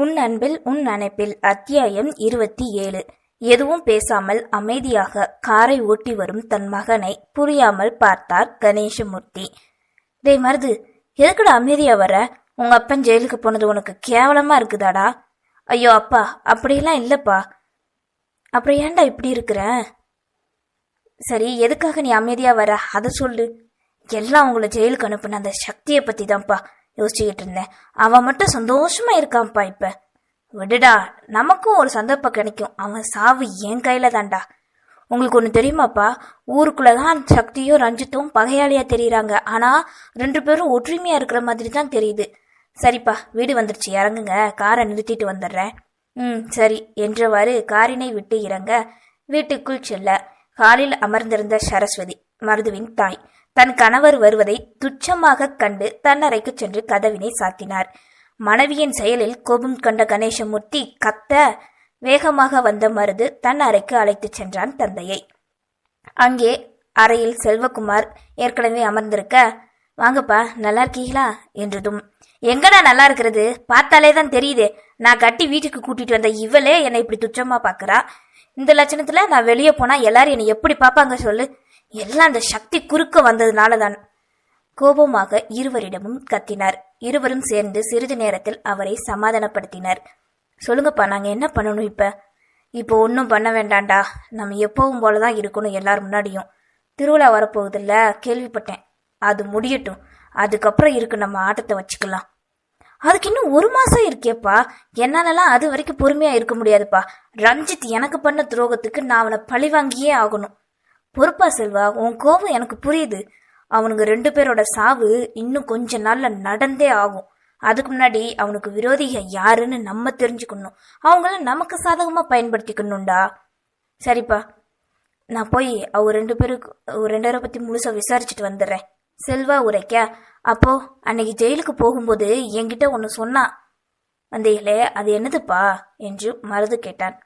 உன் அன்பில் உன் அணைப்பில் அத்தியாயம் இருபத்தி ஏழு. எதுவும் பேசாமல் அமைதியாக காரை ஓட்டி வரும் தன் மகனை புரியாமல் பார்த்தார் கணேசமூர்த்தி. டேய் மருது எதுக்குடா அமைதியா வர? உங்க அப்பன் ஜெயிலுக்கு போனது உனக்கு கேவலமா இருக்குதாடா? ஐயோ அப்பா அப்படிலாம் இல்லப்பா. அப்புறம் ஏன்டா இப்படி இருக்கிற? சரி எதுக்காக நீ அமைதியா வர? அதை சொல்லு. எல்லாம் உங்களை ஜெயிலுக்கு அனுப்புன அந்த சக்தியை பத்தி தான்ப்பா யோசிச்சுக்கிட்டு இருந்தேன் அவன் மட்டும் சந்தோஷமா இருக்கான்ப்பா இப்ப. விடுடா நமக்கும் ஒரு சந்தர்ப்பம் கிடைக்கும். அவன் சாவு என் கையில தான்டா. உங்களுக்கு ஒன்று தெரியுமாப்பா? ஊருக்குள்ளதான் சக்தியும் ரஞ்சித்தும் பகையாளியா தெரியுறாங்க. ஆனா ரெண்டு பேரும் ஒற்றுமையா இருக்கிற மாதிரி தான் தெரியுது. சரிப்பா வீடு வந்துருச்சு. இறங்குங்க. காரை நிறுத்திட்டு வந்துடுறேன். ம் சரி. என்றவாறு காரினை விட்டு இறங்க வீட்டுக்குள் செல்ல. காலில் அமர்ந்திருந்த சரஸ்வதி மருதுவின் தாய். தன் கணவர் வருவதை துச்சமாக கண்டு தன் அறைக்கு சென்று கதவினை சாத்தினார். மனைவியின் செயலில் கோபம் கண்ட கணேசமூர்த்தி கத்த வேகமாக வந்த மருது தன் அறைக்கு அழைத்துச் சென்றான் தந்தையை. அங்கே அறையில் செல்வகுமார் ஏற்கனவே அமர்ந்திருக்க வாங்கப்பா நல்லா இருக்கீங்களா? என்றதும் எங்கடா நல்லா இருக்கிறது? பார்த்தாலே தான் தெரியுதே. நான் கட்டி வீட்டுக்கு கூட்டிட்டு வந்த இவளே என்னை இப்படி துச்சமா பாக்குறா. இந்த லட்சணத்துல நான் வெளியே போனா எல்லாரும் என்னை எப்படி பார்ப்பாங்க சொல்லு? எல்லாம் அந்த சக்தி குறுக்க வந்ததுனால தான் கோபமாக இருவரிடமும் கத்தினார். இருவரும் சேர்ந்து சிறிது நேரத்தில் அவரை சமாதானப்படுத்தினர். சொல்லுங்கப்பா நாங்க என்ன பண்ணணும் இப்ப? இப்போ ஒன்றும் பண்ண வேண்டாம்டா. நம்ம எப்பவும் போலதான் இருக்கணும் எல்லார் முன்னாடியும். திருவிழா வரப்போகுதுல்ல கேள்விப்பட்டேன். அது முடியட்டும். அதுக்கப்புறம் இருக்கு நம்ம ஆட்டத்தை வச்சுக்கலாம். அதுக்கு இன்னும் ஒரு மாசம் இருக்கேப்பா. என்னாலலாம் அது வரைக்கும் பொறுமையா இருக்க முடியாதுப்பா. ரஞ்சித் எனக்கு பண்ண துரோகத்துக்கு நான் அவனை பழி வாங்கியே ஆகணும். பொறுப்பா செல்வா உன் கோபம் எனக்கு புரியுது. அவனுங்க ரெண்டு பேரோட சாவு இன்னும் கொஞ்ச நாள்ல நடந்தே ஆகும். அதுக்கு முன்னாடி அவனுக்கு விரோதிக யாருன்னு நம்ம தெரிஞ்சுக்கணும். அவங்கள நமக்கு சாதகமா பயன்படுத்திக்கணும்டா. சரிப்பா. நான் போய் அவ ரெண்டு பேருக்கு ரெண்டு பேரை பத்தி முழுசா விசாரிச்சுட்டு வந்துடுறேன். செல்வா உரைக்கா அப்போ அன்னைக்கு ஜெயிலுக்கு போகும்போது என்கிட்ட ஒன்று சொன்னான் வந்தீங்களே அது என்னதுப்பா? என்று மருது கேட்டான்.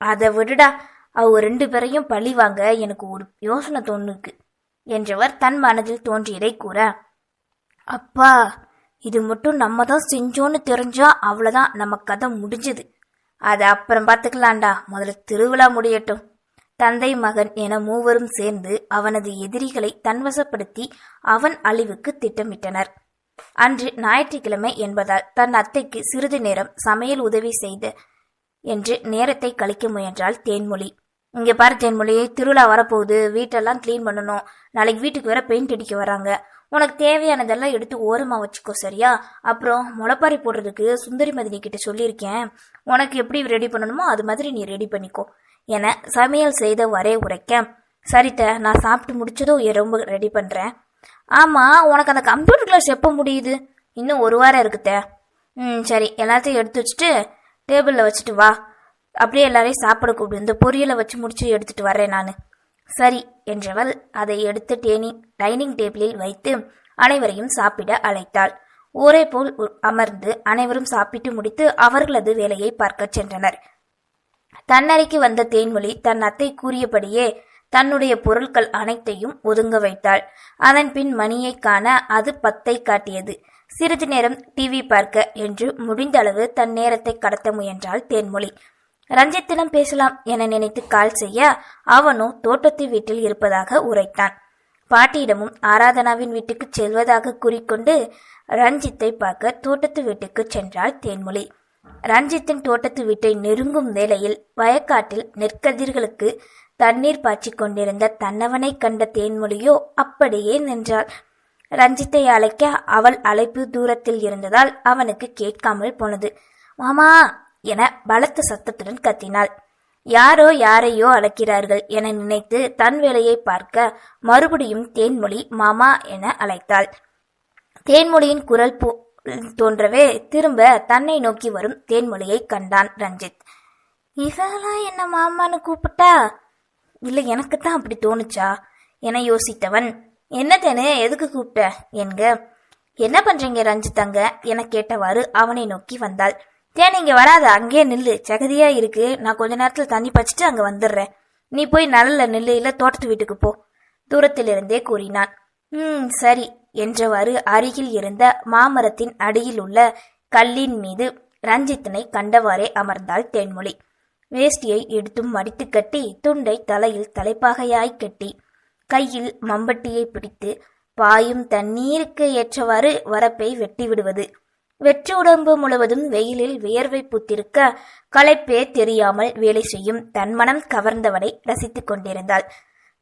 அதை விடுடா அவங்க ரெண்டு பேரையும் பழி வாங்க எனக்கு ஒரு யோசனை தோணுக்கு என்றவர் தன் மனதில் தோன்றியதை கூற அப்பா இது மட்டும் நம்ம தான் செஞ்சோன்னு தெரிஞ்சா அவ்வளோதான் நம்ம கதை முடிஞ்சது. அதை அப்புறம் பார்த்துக்கலாண்டா முதல்ல திருவிழா முடியட்டும். தந்தை மகன் என மூவரும் சேர்ந்து அவனது எதிரிகளை தன்வசப்படுத்தி அவன் அழிவுக்கு திட்டமிட்டனர். அன்று ஞாயிற்றுக்கிழமை என்பதால் தன் அத்தைக்கு சிறிது நேரம் சமையல் உதவி செய்த என்று நேரத்தை கழிக்க முயன்றாள் தேன்மொழி. இங்க பாரு தேன்மொழி திருவிழா வரப்போகுது வீட்டெல்லாம் க்ளீன் பண்ணணும். நாளைக்கு வீட்டுக்கு வேற பெயிண்ட் அடிக்க வராங்க. உனக்கு தேவையானதெல்லாம் எடுத்து ஓரமா வச்சுக்கோ சரியா? அப்புறம் முளைப்பாரி போடுறதுக்கு சுந்தரி மதினி கிட்ட சொல்லியிருக்கேன். உனக்கு எப்படி ரெடி பண்ணணுமோ அது மாதிரி நீ ரெடி பண்ணிக்கோ. என சமையல் செய்த வரே உரைக்க சரித்த நான் சாப்பிட்டு முடிச்சதும் ரொம்ப ரெடி பண்றேன். ஆமா உனக்கு அந்த கம்ப்யூட்டர் கிளாஸ் எப்போ முடியுது? இன்னும் ஒரு வாரம் இருக்குத்த. ம் சரி எல்லாத்தையும் எடுத்து வச்சுட்டு டேபிளில் வச்சுட்டு வா. அப்படியே எல்லாரையும் சாப்பிட கூப்பிடு. இந்த பொரியலை வச்சு முடிச்சு எடுத்துட்டு வரேன் நான். சரி என்றவள் அதை எடுத்து டேனிங் டைனிங் டேபிளில் வைத்து அனைவரையும் சாப்பிட அழைத்தாள். ஊரே போல் அமர்ந்து அனைவரும் சாப்பிட்டு முடித்து அவர்களது வேலையை பார்க்கச் சென்றனர். தன்னறைக்கு வந்த தேன்மொழி தன் அத்தை கூறியபடியே தன்னுடைய பொருட்கள் அனைத்தையும் ஒதுங்க வைத்தாள். அதன் பின் மணியை காண அது பத்தை காட்டியது. சிறிது நேரம் டிவி பார்க்க என்று முடிந்த அளவு தன் நேரத்தை கடத்த முயன்றாள் தேன்மொழி. ரஞ்சித்திடம் பேசலாம் என நினைத்து கால் செய்ய அவனோ தோட்டத்து வீட்டில் இருப்பதாக உரைத்தான். பாட்டியிடமும் ஆராதனாவின் வீட்டுக்கு செல்வதாக கூறிக்கொண்டு ரஞ்சித்தை பார்க்க தோட்டத்து வீட்டுக்கு சென்றாள் தேன்மொழி. ரஞ்சித்தின் தோட்டத்து வீட்டை நெருங்கும் வேளையில் வயக்காட்டில் நெற்கதிர்களுக்கு தண்ணீர் பாய்ச்சிக் கொண்டிருந்த தன்னவனை கண்ட தேன்மொழியோ அப்படியே நின்றாள். ரஞ்சித்தை அழைக்க அவள் அழைப்பு தூரத்தில் இருந்ததால் அவனுக்கு கேட்காமல் போனது. மாமா என பலத்த சத்தத்துடன் கத்தினாள். யாரோ யாரையோ அழைக்கிறார்கள் என நினைத்து தன் வேலையை பார்க்க மறுபடியும் தேன்மொழி மாமா என அழைத்தாள். தேன்மொழியின் குரல் போ தோன்றவே திரும்ப தன்னை நோக்கி வரும் தேன்மொழியை கண்டான் ரஞ்சித். இவெல்லாம் என்ன மாமான்னு கூப்பிட்டா? இல்லை எனக்கு தான் அப்படி தோணுச்சா? என யோசித்தவன். என்ன தேனு எதுக்கு கூப்பிட்ட? என்க. என்ன பண்றீங்க ரஞ்சித் அங்க? என கேட்டவாறு அவனை நோக்கி வந்தாள். தேன் இங்க வராத? அங்கேயே நில்லு. சகதியா இருக்கு. நான் கொஞ்ச நேரத்துல தண்ணி பச்சிட்டு அங்க வந்துடுறேன். நீ போய் நல்ல நில்லு இல்ல தோட்டத்து வீட்டுக்கு போ. தூரத்திலிருந்தே கூறினான். ம் சரி என்றவாறு அருகில் இருந்த மாமரத்தின் அடியில் உள்ள கல்லின் மீது ரஞ்சித்தினை கண்டவாறே அமர்ந்தாள் தேன்மொழி. வேஷ்டியை எடுத்தும் மடித்து கட்டி துண்டை தலையில் தலைப்பாகையாய் கட்டி கையில் மம்பட்டியை பிடித்து பாயும் தண்ணீருக்கு ஏற்றவாறு வரப்பை வெட்டி விடுவது. வெற்று உடம்பு முழுவதும் வெயிலில் வியர்வை புத்திருக்க களைப்பே தெரியாமல் வேலை செய்யும் தன் மனம் கவர்ந்தவனை ரசித்துக் கொண்டிருந்தாள்.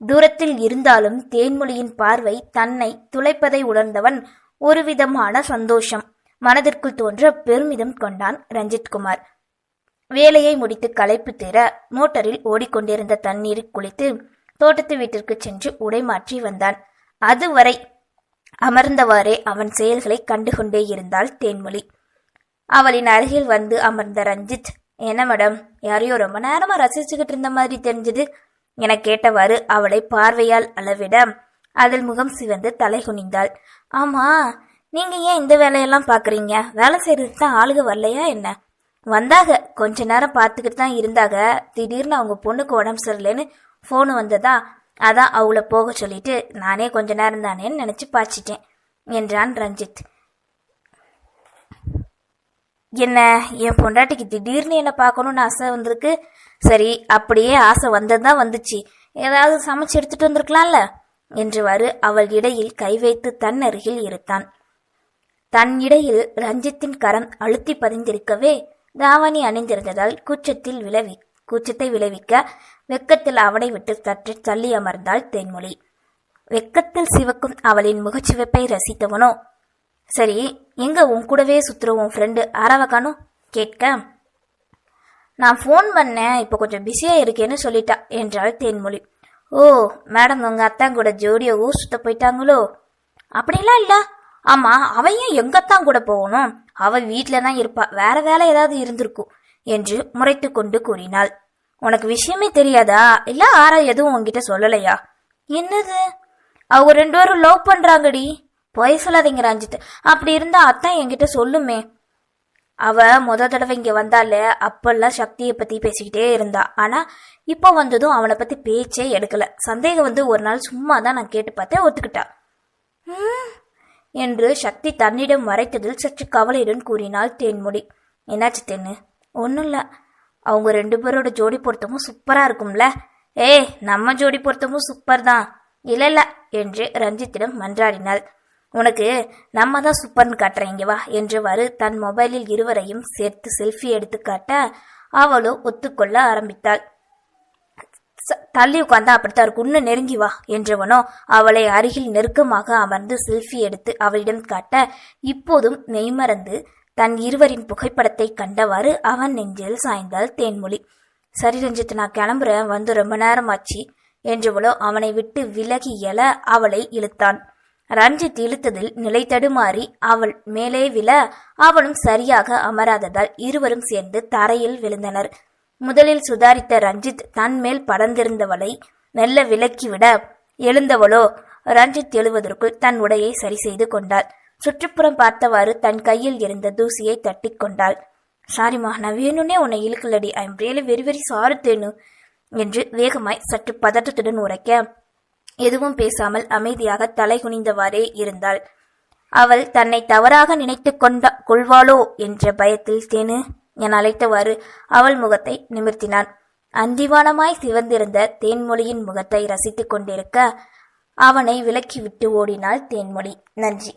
தூரத்தில் இருந்தாலும் தேன்மொழியின் பார்வை தன்னை துளைப்பதை உணர்ந்தவன் ஒருவிதமான சந்தோஷம். மனதிற்குள் தோன்ற பெருமிதம் கொண்டான் ரஞ்சித்குமார். வேலையை முடித்து களைப்பு தீர மோட்டரில் ஓடிக்கொண்டிருந்த தண்ணீரில் குளித்து தோட்டத்து வீட்டிற்கு சென்று உடை மாற்றி வந்தான். அதுவரை அமர்ந்தவாறே அவன் செயல்களை கண்டுகொண்டே இருந்தாள் தேன்மொழி. அவளின் அருகில் வந்து அமர்ந்த ரஞ்சித் என்ன மேடம் யாரையோ ரொம்ப நேரமா ரசிச்சுக்கிட்டு இருந்த மாதிரி தெரிஞ்சது என கேட்டவாறு அவளை பார்வையால் அளவிட அதில் முகம் சிவந்து தலை குனிந்தாள். ஆமா நீங்க ஏன் இந்த வேலையெல்லாம் பாக்குறீங்க? வேலை செய்யறதுக்கு தான் ஆளுக வரலையா என்ன? வந்தாக கொஞ்ச நேரம் பார்த்துக்கிட்டு தான் இருந்தாக திடீர்னு அவங்க பொண்ணுக்கு உடம்பு சரியில்லைன்னு ஃபோனு வந்ததா? அதான் அவளை போக சொல்லிட்டு நானே கொஞ்ச நேரம் தானேன்னு நினச்சி பாய்ச்சிட்டேன் என்றான் ரஞ்சித். என்ன என் பொண்டாட்டிக்கு திடீர்னு என்னை பார்க்கணும்னு ஆசை வந்திருக்கு? சரி அப்படியே ஆசை வந்ததுதான் வந்துச்சு. ஏதாவது சமைச்சு எடுத்துட்டு வந்திருக்கலாம்ல என்றுவாறு அவள் இடையில் கை வைத்து தன் அருகில் இருத்தான். தன் இடையில் ரஞ்சித்தின் கரம் அழுத்தி பதிந்திருக்கவே தாவணி அணிந்திருந்ததால் கூச்சத்தில் விளைவி கூச்சத்தை விளைவிக்க வெக்கத்தில் அவனை விட்டு சற்று தள்ளி அமர்ந்தாள் தேன்மொழி. வெக்கத்தில் சிவக்கும் அவளின் முகச்சிவப்பை ரசித்தவனோ? சரி எங்க உன் கூடவே சுத்துற உன் ஃப்ரெண்டு ஆராவ கேட்க நான் ஃபோன் பண்ணேன் இப்போ கொஞ்சம் பிஸியா இருக்கேன்னு சொல்லிட்டா என்றாள் தேன்மொழி. ஓ மேடம் உங்க அத்தான் கூட ஜோடியை ஊர் சுத்த போயிட்டாங்களோ? அப்படிலாம் இல்ல. ஆமா அவ ஏன் எங்க அத்தான் கூட போகணும்? அவ வீட்டில தான் இருப்பா. வேற வேலை ஏதாவது இருந்திருக்கும். என்று முறைத்து கொண்டு கூறினாள். உனக்கு விஷயமே தெரியாதா? இல்ல ஆரா எதுவும் உன்கிட்ட சொல்லலையா? என்னது? அவங்க ரெண்டு பேரும் லவ் பண்றாங்கடி. பொய் சொல்லாதீங்க ரஞ்சித். அப்படி இருந்தா அத்தான் என்கிட்ட சொல்லுமே. அவ முத தடவை இங்க வந்தால அப்பெல்லாம் சக்தியை பத்தி பேசிக்கிட்டே இருந்தா. ஆனா இப்போ வந்ததும் அவனை பத்தி பேச்சே எடுக்கல. சந்தேகம் வந்து ஒரு நாள் சும்மா தான் நான் கேட்டு பார்த்தேன் ஒத்துக்கிட்டா. "ம்," என்று சக்தி தன்னிடம் மறைத்ததில் சற்று கவலையுடன் கூறினாள் தேன்மொழி என்னாச்சு தென்னு? ஒன்றும் இல்லை அவங்க ரெண்டு பேரோட ஜோடி பொருத்தமும் சூப்பராக இருக்கும்ல. ஏய் நம்ம ஜோடி பொருத்தமும் சூப்பர் தான் இல்லை இல்லை என்று ரஞ்சித்திடம் மன்றாடினாள். உனக்கு நம்ம தான் சூப்பர்னு காட்டுறேன் வா என்றவாறு தன் மொபைலில் இருவரையும் சேர்த்து செல்ஃபி எடுத்து காட்ட அவளோ ஒத்துக்கொள்ள ஆரம்பித்தாள். தள்ளி உட்காந்தா அப்படித்தான் இருக்கும் இன்னும் நெருங்கி வா என்றவனோ அவளை அருகில் நெருக்கமாக அமர்ந்து செல்ஃபி எடுத்து அவளிடம் காட்ட இப்போதும் மெய்மறந்து தன் இருவரின் புகைப்படத்தை கண்டவாறு அவன் நெஞ்சில் சாய்ந்தாள் தேன்மொழி. சரி ரஞ்சித் நான் கிளம்புறேன். வந்து ரொம்ப நேரம் ஆச்சு என்றவளோ அவனை விட்டு விலகி எழ அவளை இழுத்தான். ரஞ்சித் இழுத்ததில் நிலை தடுமாறி அவள் மேலே விழ அவளும் சரியாக அமராததால் இருவரும் சேர்ந்து தரையில் விழுந்தனர். முதலில் சுதாரித்த ரஞ்சித் தன் மேல் படர்ந்திருந்தவளை மெல்ல விலக்கிவிட எழுந்தவளோ ரஞ்சித் எழுவதற்குள் தன் உடையை சரி செய்து கொண்டாள். சுற்றுப்புறம் பார்த்தவாறு தன் கையில் இருந்த தூசியை தட்டி கொண்டாள். சாரிமா நான் வேணும்னே உன்னை இழுக்கலடி. I am really very very sorry Thenu என்று வேகமாய் சற்று பதட்டத்துடன் உரைக்க எதுவும் பேசாமல் அமைதியாக தலை குனிந்தவாறே இருந்தாள். அவள் தன்னை தவறாக நினைத்து கொண்ட கொள்வாளோ? என்ற பயத்தில் தேனு என அழைத்தவாறு அவள் முகத்தை நிமிர்த்தினான். அந்திவானமாய் சிவந்திருந்த தேன்மொழியின் முகத்தை ரசித்துக் கொண்டிருக்க அவனை விலக்கிவிட்டு ஓடினாள் தேன்மொழி. நன்றி.